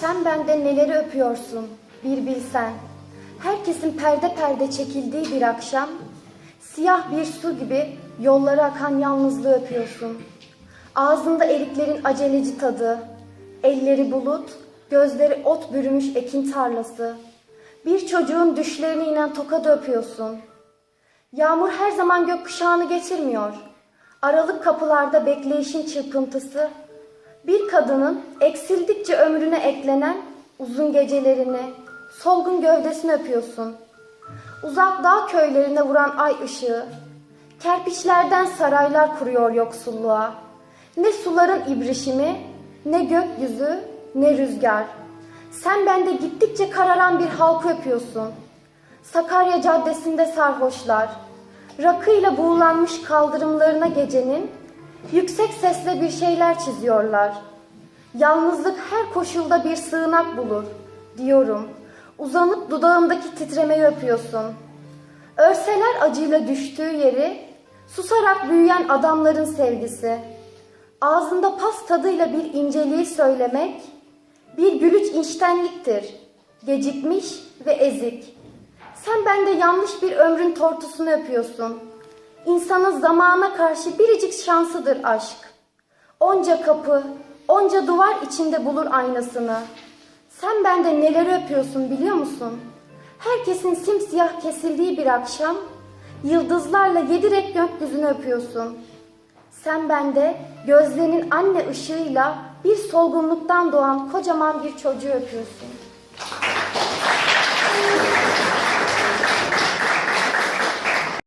Sen bende neleri öpüyorsun bir bilsen. Herkesin perde perde çekildiği bir akşam, siyah bir su gibi yollara akan yalnızlığı öpüyorsun. Ağzında eriklerin aceleci tadı, elleri bulut, gözleri ot bürümüş ekin tarlası. Bir çocuğun düşlerine inen tokadı öpüyorsun. Yağmur her zaman gökkuşağını getirmiyor. Aralık kapılarda bekleyişin çırpıntısı, bir kadının eksildikçe ömrüne eklenen uzun gecelerini, solgun gövdesini öpüyorsun. Uzak dağ köylerine vuran ay ışığı, kerpiçlerden saraylar kuruyor yoksulluğa. Ne suların ibrişimi, ne gökyüzü, ne rüzgar. Sen bende gittikçe kararan bir halkı öpüyorsun. Sakarya Caddesi'nde sarhoşlar, rakıyla buğulanmış kaldırımlarına gecenin yüksek sesle bir şeyler çiziyorlar. Yalnızlık her koşulda bir sığınak bulur, diyorum. Uzanıp dudağımdaki titremeyi öpüyorsun. Örseler acıyla düştüğü yeri, susarak büyüyen adamların sevgisi. Ağzında pas tadıyla bir inceliği söylemek, bir gülüç içtenliktir, gecikmiş ve ezik. Sen bende yanlış bir ömrün tortusunu öpüyorsun. İnsanın zamana karşı biricik şansıdır aşk. Onca kapı, onca duvar içinde bulur aynasını. Sen bende neleri öpüyorsun biliyor musun? Herkesin simsiyah kesildiği bir akşam, yıldızlarla yedi renk gökyüzünü öpüyorsun. Sen bende gözlerinin anne ışığıyla bir solgunluktan doğan kocaman bir çocuğu öpüyorsun.